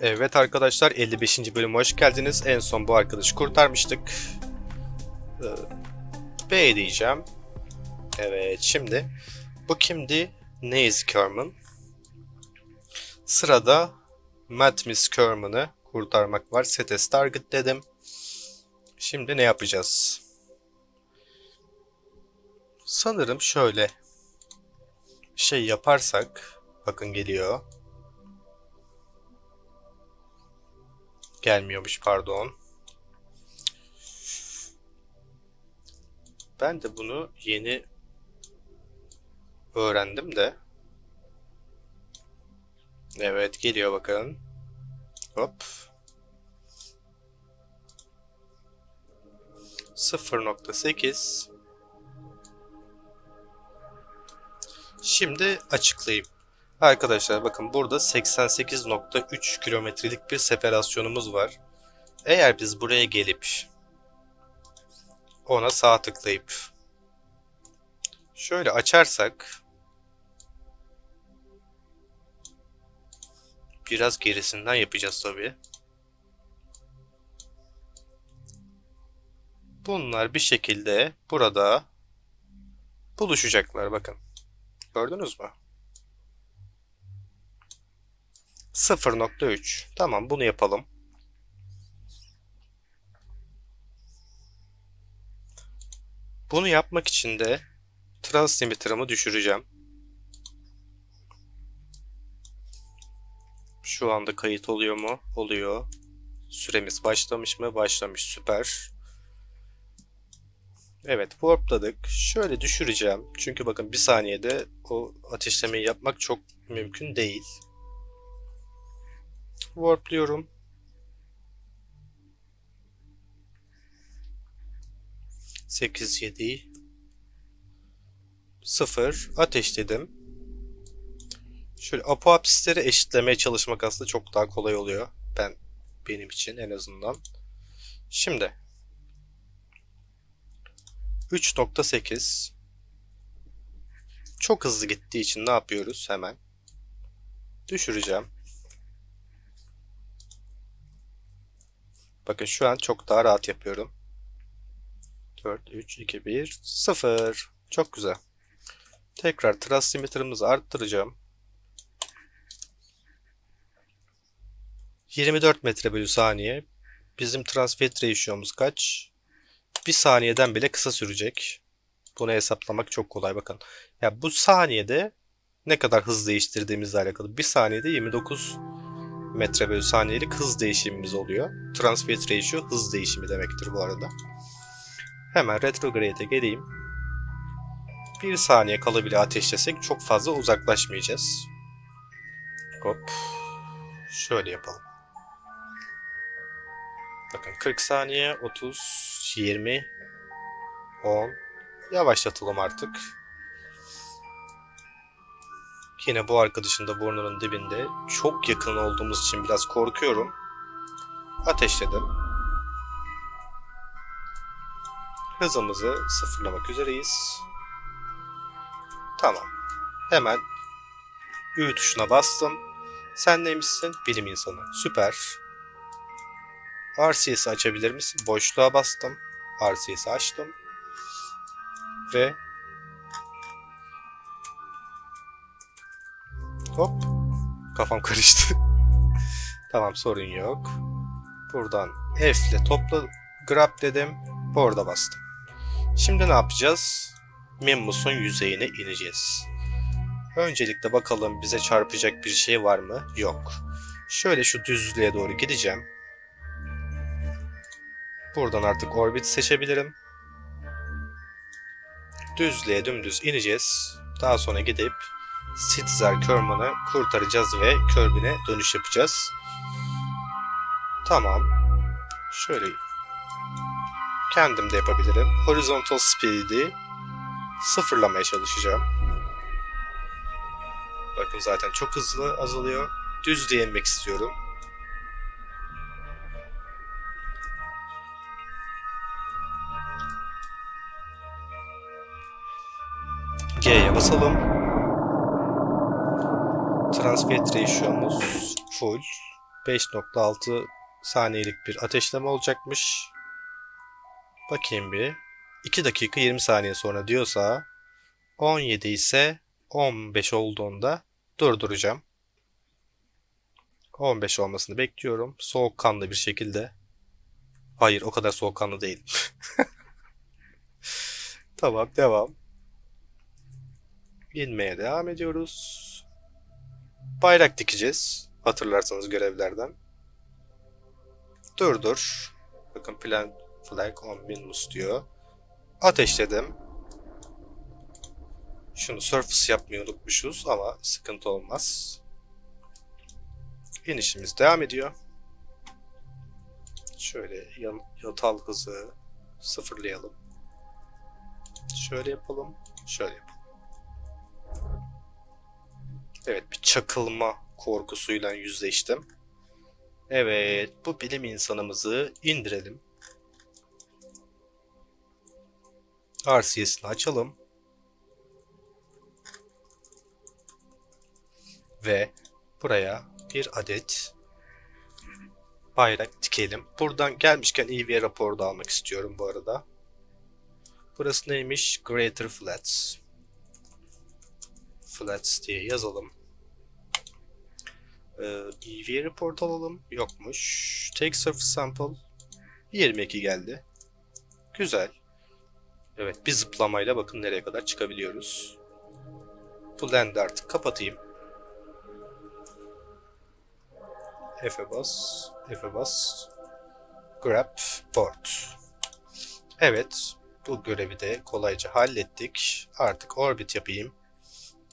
Evet arkadaşlar 55. bölüme hoş geldiniz. En son bu arkadaşı kurtarmıştık. Ee, B diyeceğim. Evet şimdi bu kimdi? Naze Kerman. Sırada Matmis Kerman'ı kurtarmak var. Set as target dedim. Şimdi ne yapacağız? Sanırım şöyle şey yaparsak bakın geliyor. Gelmiyormuş pardon. Ben de bunu yeni öğrendim de. Evet geliyor bakın. Hop. 0.8 Şimdi açıklayayım. Arkadaşlar bakın burada 88.3 kilometrelik bir separasyonumuz var. Eğer biz buraya gelip ona sağ tıklayıp şöyle açarsak biraz gerisinden yapacağız tabii. Bunlar bir şekilde burada buluşacaklar bakın. Gördünüz mü? 0.3. Tamam bunu yapalım. Bunu yapmak için de transmitter'ımı düşüreceğim. Şu anda kayıt oluyor mu? Oluyor. Süremiz başlamış mı? Başlamış. Süper. Evet warpladık. Şöyle düşüreceğim. Çünkü bakın bir saniyede o ateşlemeyi yapmak çok mümkün değil. Warpluyorum. Sekiz, yedi, sıfır. Ateşledim. Şöyle apoapsisleri eşitlemeye çalışmak aslında çok daha kolay oluyor. Ben benim için en azından. Şimdi 3.8 çok hızlı gittiği için ne yapıyoruz hemen? Düşüreceğim. Bakın şu an çok daha rahat yapıyorum. 4, 3, 2, 1, 0. Çok güzel. Tekrar transmitter'ımızı arttıracağım. 24 metre bölü saniye. Bizim transfer ratio'muz kaç? Bir saniyeden bile kısa sürecek. Bunu hesaplamak çok kolay bakın. Ya bu saniyede ne kadar hız değiştirdiğimizle alakalı. Bir saniyede 29 metre bölü saniyelik hız değişimimiz oluyor. Transfer ratio hız değişimi demektir bu arada. Hemen retrograde'e geleyim. Bir saniye kala bile ateşlesek çok fazla uzaklaşmayacağız. Hop. Şöyle yapalım. Bakın 40 saniye, 30, 20, 10. Yavaşlatalım artık. Yine bu arkadaşın da burnunun dibinde. Çok yakın olduğumuz için biraz korkuyorum. Ateşledim. Hızımızı sıfırlamak üzereyiz. Tamam. Hemen Ü tuşuna bastım. Sen neymişsin? Bilim insanı. Süper. RCS'i açabilir misin? Boşluğa bastım. RCS'i açtım. Ve Hop. Kafam karıştı. tamam sorun yok. Buradan F ile topla grab dedim. Orada bastım. Şimdi ne yapacağız? Minmus'un yüzeyine ineceğiz. Öncelikle bakalım bize çarpacak bir şey var mı? Yok. Şöyle şu düzlüğe doğru gideceğim. Buradan artık orbit seçebilirim. Düzlüğe dümdüz ineceğiz. Daha sonra gidip Sitzer Kerman'ı kurtaracağız ve Kerbin'e dönüş yapacağız. Tamam. Şöyle kendim de yapabilirim. Horizontal Speed'i sıfırlamaya çalışacağım. Bakın zaten çok hızlı azalıyor. Düzlüğe inmek istiyorum. G'ye basalım. Transfer ratio'muz full. 5.6 saniyelik bir ateşleme olacakmış. Bakayım bir. 2 dakika 20 saniye sonra diyorsa 17 ise 15 olduğunda durduracağım. 15 olmasını bekliyorum. Soğukkanlı bir şekilde. Hayır o kadar soğukkanlı değil. Tamam devam. İnmeye devam ediyoruz. Bayrak dikeceğiz. Hatırlarsanız görevlerden. Dur dur. Bakın plan flag on minus diyor. Ateşledim. Şunu surface yapmayı unutmuşuz ama sıkıntı olmaz. İnişimiz devam ediyor. Şöyle yatal hızı sıfırlayalım. Şöyle yapalım. Şöyle yapalım. Evet bir çakılma korkusuyla yüzleştim. Evet bu bilim insanımızı indirelim. RCS'ini açalım. Ve buraya bir adet bayrak dikelim. Buradan gelmişken EVA raporu da almak istiyorum bu arada. Burası neymiş? Greater Flats. Flats diye yazalım. Ee, EVA report alalım. Yokmuş. Take surface sample. 22 geldi. Güzel. Evet bir zıplamayla bakın nereye kadar çıkabiliyoruz. Bu land'i artık kapatayım. F'e bas. F'e bas. Grab port. Evet. Bu görevi de kolayca hallettik. Artık orbit yapayım.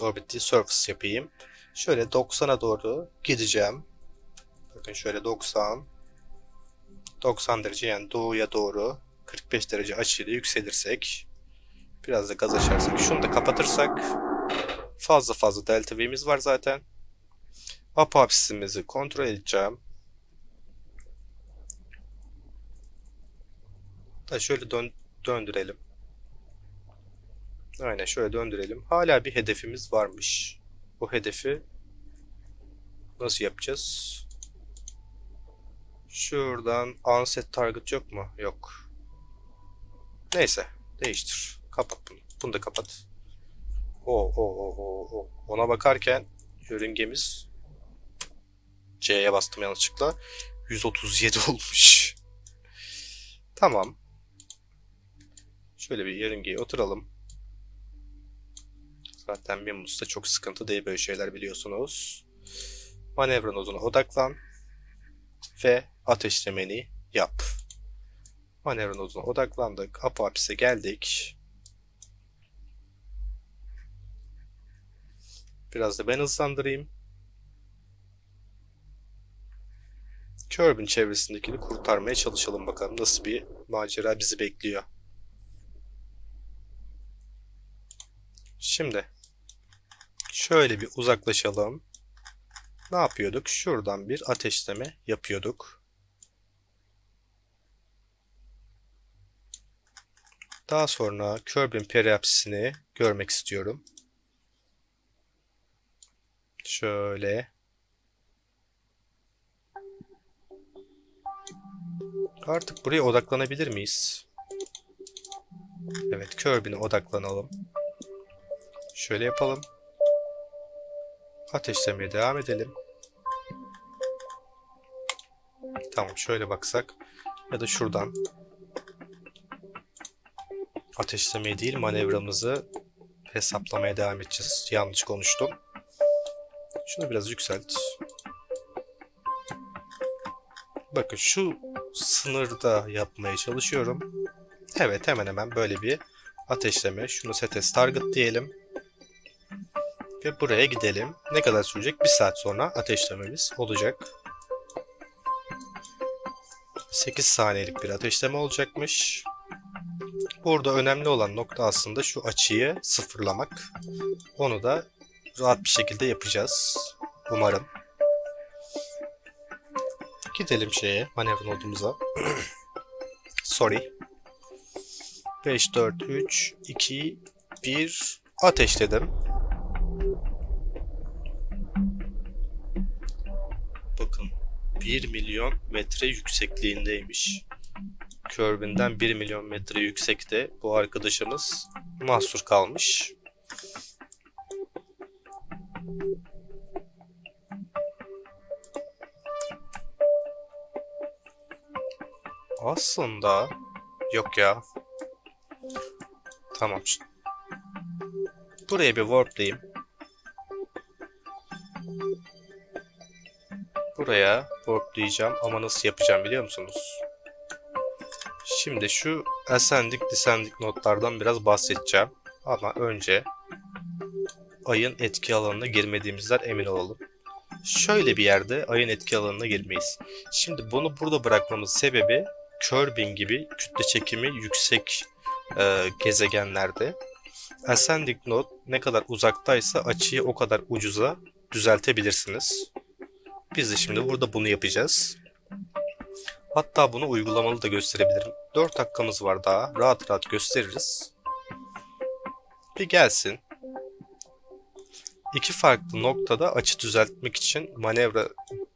Orbit değil, surface yapayım. Şöyle 90'a doğru gideceğim. Bakın şöyle 90. 90 derece yani doğuya doğru 45 derece açıyla yükselirsek biraz da gaz açarsak şunu da kapatırsak fazla fazla delta V'miz var zaten. Apopsisimizi kontrol edeceğim. Da şöyle dön döndürelim. Aynen şöyle döndürelim. Hala bir hedefimiz varmış. Bu hedefi nasıl yapacağız? Şuradan unset target yok mu? Yok. Neyse. Değiştir. Kapat bunu. Bunu da kapat. O o o o o. Ona bakarken yörüngemiz C'ye bastım yanlışlıkla. 137 olmuş. Tamam. Şöyle bir yörüngeye oturalım. Zaten Mimus'ta çok sıkıntı değil böyle şeyler biliyorsunuz. Manevra noduna odaklan ve ateşlemeni yap. Manevra noduna odaklandık. Apoaps'e geldik. Biraz da ben hızlandırayım. Körb'ün çevresindekini kurtarmaya çalışalım bakalım nasıl bir macera bizi bekliyor. Şimdi şöyle bir uzaklaşalım. Ne yapıyorduk? Şuradan bir ateşleme yapıyorduk. Daha sonra Kerbin periapsisini görmek istiyorum. Şöyle. Artık buraya odaklanabilir miyiz? Evet, Kerbin'e odaklanalım. Şöyle yapalım. Ateşlemeye devam edelim. Tamam şöyle baksak ya da şuradan ateşlemeyi değil manevramızı hesaplamaya devam edeceğiz. Yanlış konuştum. Şunu biraz yükselt. Bakın şu sınırda yapmaya çalışıyorum. Evet hemen hemen böyle bir ateşleme. Şunu set as target diyelim. Ve buraya gidelim. Ne kadar sürecek? Bir saat sonra ateşlememiz olacak. 8 saniyelik bir ateşleme olacakmış. Burada önemli olan nokta aslında şu açıyı sıfırlamak. Onu da rahat bir şekilde yapacağız. Umarım. Gidelim şeye, manevra nodumuza. Sorry. 5, 4, 3, 2, 1. Ateşledim. Bakın. 1 milyon metre yüksekliğindeymiş. Körbünden 1 milyon metre yüksekte bu arkadaşımız mahsur kalmış. Aslında yok ya. Tamam. Buraya bir warplayayım. Buraya warplayacağım ama nasıl yapacağım biliyor musunuz? Şimdi şu ascending descending notlardan biraz bahsedeceğim. Ama önce ayın etki alanına girmediğimizden emin olalım. Şöyle bir yerde ayın etki alanına girmeyiz. Şimdi bunu burada bırakmamız sebebi Kerbin gibi kütle çekimi yüksek e, gezegenlerde ascending node ne kadar uzaktaysa açıyı o kadar ucuza düzeltebilirsiniz. Biz de şimdi burada bunu yapacağız. Hatta bunu uygulamalı da gösterebilirim. 4 dakikamız var daha. Rahat rahat gösteririz. Bir gelsin. İki farklı noktada açı düzeltmek için manevra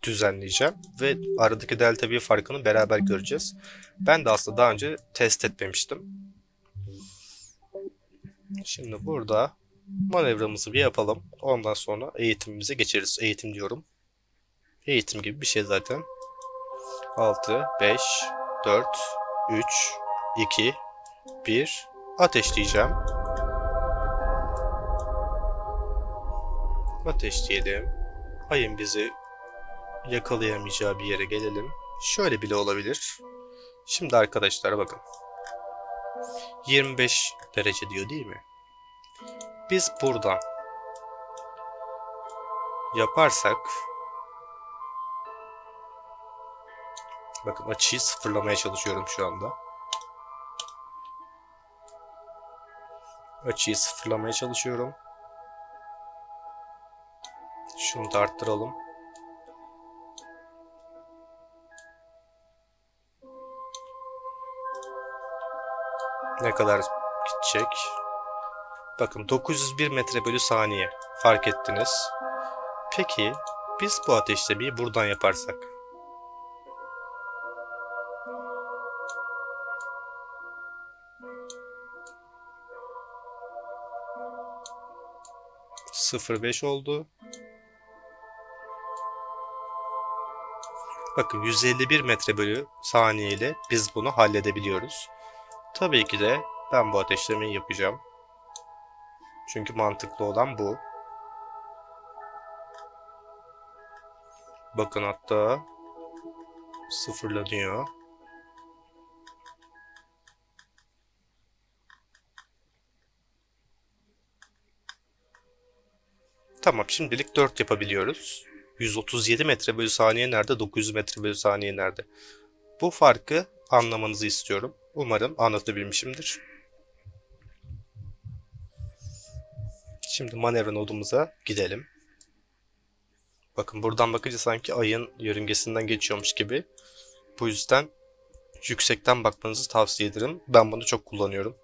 düzenleyeceğim ve aradaki delta V farkını beraber göreceğiz. Ben de aslında daha önce test etmemiştim. Şimdi burada manevramızı bir yapalım. Ondan sonra eğitimimize geçeriz. Eğitim diyorum. Eğitim gibi bir şey zaten. 6, 5, 4, 3, 2, 1. Ateşleyeceğim. Ateşleyelim. Ayın bizi yakalayamayacağı bir yere gelelim. Şöyle bile olabilir. Şimdi arkadaşlar bakın. 25 derece diyor değil mi? Biz buradan yaparsak bakın açıyı sıfırlamaya çalışıyorum şu anda. Açıyı sıfırlamaya çalışıyorum. Şunu da arttıralım. Ne kadar gidecek? Bakın 901 metre bölü saniye. Fark ettiniz. Peki biz bu ateşlemeyi buradan yaparsak? Sıfır beş oldu. Bakın 151 metre bölü saniye ile biz bunu halledebiliyoruz. Tabii ki de ben bu ateşlemeyi yapacağım. Çünkü mantıklı olan bu. Bakın hatta sıfırlanıyor. Tamam şimdilik 4 yapabiliyoruz. 137 metre bölü saniye nerede? 900 metre bölü saniye nerede? Bu farkı anlamanızı istiyorum. Umarım anlatabilmişimdir. Şimdi manevra nodumuza gidelim. Bakın buradan bakınca sanki ayın yörüngesinden geçiyormuş gibi. Bu yüzden yüksekten bakmanızı tavsiye ederim. Ben bunu çok kullanıyorum.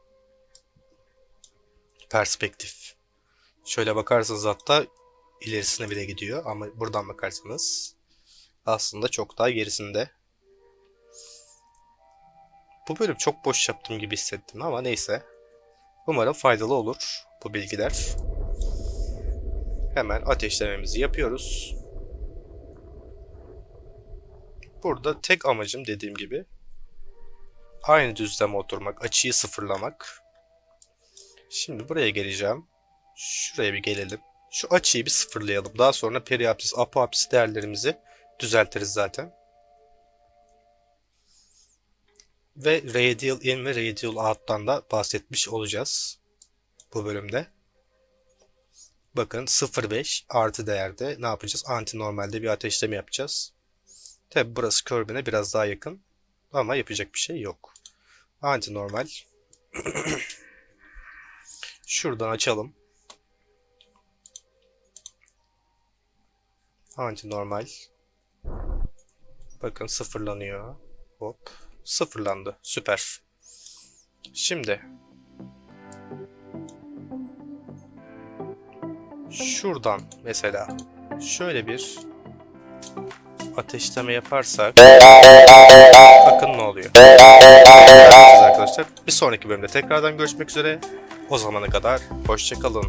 Perspektif. Şöyle bakarsanız hatta ilerisine bile gidiyor ama buradan bakarsanız aslında çok daha gerisinde. Bu bölüm çok boş yaptım gibi hissettim ama neyse. Umarım faydalı olur bu bilgiler. Hemen ateşlememizi yapıyoruz. Burada tek amacım dediğim gibi aynı düzleme oturmak, açıyı sıfırlamak. Şimdi buraya geleceğim. Şuraya bir gelelim. Şu açıyı bir sıfırlayalım. Daha sonra periapsis, apoapsis değerlerimizi düzeltiriz zaten. Ve radial in ve radial out'tan da bahsetmiş olacağız bu bölümde. Bakın 0.5 artı değerde ne yapacağız? Anti normalde bir ateşleme yapacağız. Tabi burası körbüne biraz daha yakın ama yapacak bir şey yok. Anti normal. Şuradan açalım. Anti normal. Bakın sıfırlanıyor. Hop. Sıfırlandı. Süper. Şimdi şuradan mesela şöyle bir ateşleme yaparsak bakın ne oluyor. Arkadaşlar bir sonraki bölümde tekrardan görüşmek üzere. O zamana kadar hoşçakalın.